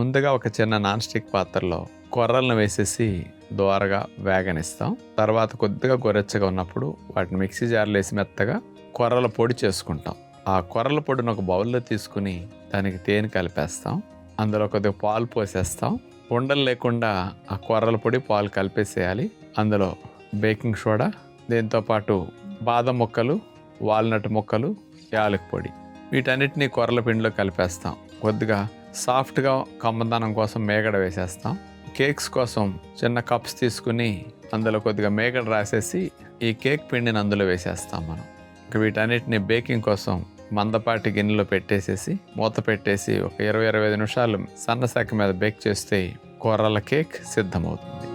ముందుగా ఒక చిన్న నాన్ స్టిక్ పాత్రలో కొర్రలను వేసేసి దోరగా వేగనిస్తాం. తర్వాత కొద్దిగా గొరెచ్చగా ఉన్నప్పుడు వాటిని మిక్సీ జార్లో వేసి మెత్తగా కొర్రల పొడి చేసుకుంటాం. ఆ కొర్రల పొడిని ఒక బౌల్లో తీసుకుని దానికి తేనె కలిపేస్తాం. అందులో కొద్దిగా పాలు పోసేస్తాం. ఉండలు లేకుండా ఆ కొర్రల పొడి పాలు కలిపేసేయాలి. అందులో బేకింగ్ సోడా దీంతో పాటు బాదం ముక్కలు వాల్నట్ ముక్కలు యాలక్ పొడి. వీటన్నిటిని కొర్రల పిండిలో కలిపేస్తాం. కొద్దిగా సాఫ్ట్గా కమ్మదనం కోసం మేగడ వేసేస్తాం. కేక్స్ కోసం చిన్న కప్స్ తీసుకుని అందులో కొద్దిగా మేగడ రాసేసి ఈ కేక్ పిండిని అందులో వేసేస్తాం మనం. ఇక వీటన్నిటిని బేకింగ్ కోసం మందపాటి గిన్నెలో పెట్టేసేసి మూత పెట్టేసి ఒక ఇరవై ఇరవై ఐదు నిమిషాలు సన్న మీద బేక్ చేస్తే కూరల కేక్ సిద్ధమవుతుంది.